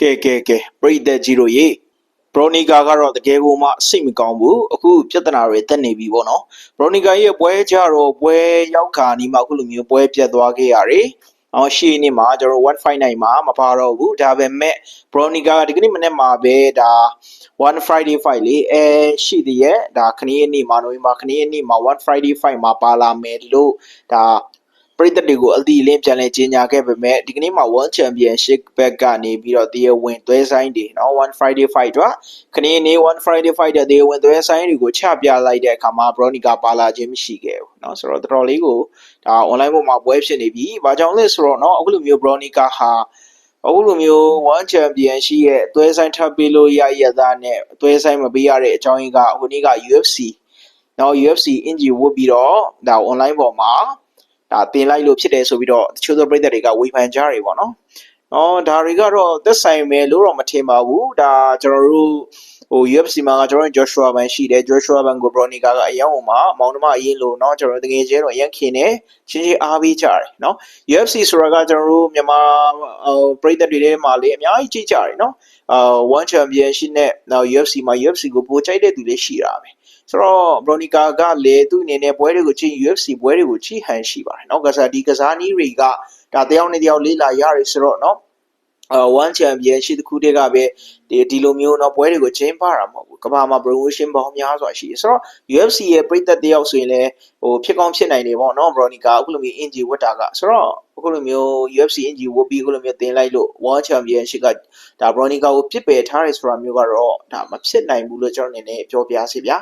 ကဲကဲကဲပရိသတ်ကြီးတို့ရေဘရိုနီကာကတော့တကယ်ကိုမှစိတ်မကောင်းဘူးအခုပြဿနာတွေတက်နေပြီပေါ့နော်ဘရိုနီကာရဲ့ပွဲကြတော့ပွဲရောက်ခါနီးမှအခုလိုမျိုးပွဲပြတ်သွားခဲ့ရတယ်အောင်ရှေ့နေ့မှာကျွန်တော်159မှာမပါတော့ဘူးဒါပေမဲ့ဘရိုနီကာဒီကနေ့မနေ့မှာပဲဒါ1 Friday fight လေးအဲရှိသေးရဲ့ဒါခဏီးနေ့မှာနိုဝင်ဘာခဏီးနေ့မှာ1 Friday fight မှာပါလာမယ်လို့ဒါ ပရိသတ်တွေကိုအတိအလင်းပြန်လည်ကြေညာခဲ့ပေမဲ့ဒီကနေ့မှာ World Championship ဘက်ကနေပြီးတော့တရားဝင်သွဲဆိုင်တွေနော် One Friday Fight တော့ခနေ့နေ့ One Friday Fight တဲ့တရားဝင်သွဲဆိုင်တွေကိုချပြလိုက်တဲ့အခါမှာ Bronica ပါလာခြင်းမရှိခဲ့ဘူးနော်ဆိုတော့တော်တော်လေးကိုဒါ online ပေါ်မှာပွဲဖြစ်နေပြီ။ဘာကြောင့်လဲဆိုတော့နော်အခုလိုမျိုး Bronica ဟာအခုလိုမျိုး One Championship ရဲ့သွဲဆိုင်ထပ်ပေးလို့ရရသားနဲ့သွဲဆိုင်မပေးရတဲ့အကြောင်းရင်းကဟိုနေ့က UFC နော် UFC အင်ဂျီဝုတ်ပြီးတော့ဒါ online ပေါ်မှာ ဒါတင်လိုက်လို့ဖြစ်တယ်ဆိုပြီးတော့တချို့သောပြည်သက်တွေကဝေဖန်ကြတယ်ပေါ့နော်။ နော်ဒါတွေကတော့သက်ဆိုင်မယ်လို့တော့မထင်ပါဘူး။ဒါကျွန်တော်တို့ဟို UFC မှာကကျွန်တော်တို့ Joshua ဘန်ရှိတယ် Joshua ဘန်ကို Bronica ကအရင်ဟိုမှာမောင်နှမအရင်လို့เนาะကျွန်တော်တို့တကယ်ကျဲတော့ရန်ခင်နေချင်းချင်းအားပေးကြတယ်เนาะ UFC ဆိုတာကကျွန်တော်တို့မြန်မာဟိုပြည်သက်တွေထဲမှာလေအများကြီးကြည့်ကြတယ်เนาะအာ One Championship နဲ့နောက် UFC မှာ UFC ကိုပိုကြိုက်တဲ့သူတွေရှိတာပဲဆိုတော့ Bronica ကလည်းသူ့အနေနဲ့ပွဲတွေကိုကြည့် UFC ပွဲတွေကိုကြည့်ဟန်ရှိပါတယ်เนาะကစားဒီကစားနည်းတွေကဒါတယောက်နဲ့တယောက်လေးလာရတယ်ဆိုတော့เนาะ 1 championship တစ်ခုတည်းကပဲဒီဒီလိုမျိုးတော့ပွဲတွေကိုကျင်းပတာမဟုတ်ဘူးကမ္ဘာမှာ promotion ပေါင်းများစွာရှိတယ်ဆိုတော့ UFC ရဲ့ပြည်သက်တယောက်ဆိုရင်လည်းဟိုဖြစ်ကောင်းဖြစ်နိုင်တယ်ပေါ့နော် Veronica အခုလိုမျိုး injury ဝတ်တာကဆိုတော့အခုလိုမျိုး UFC injury ဝတ်ပြီးအခုလိုမျိုးတင်လိုက်လို့ World Championship ကဒါ Veronica ကိုပြစ်ပယ်ထားတယ်ဆိုတာမျိုးကတော့ဒါမဖြစ်နိုင်ဘူးလို့ကျွန်တော်အနေနဲ့ပြောပြစီဗျာ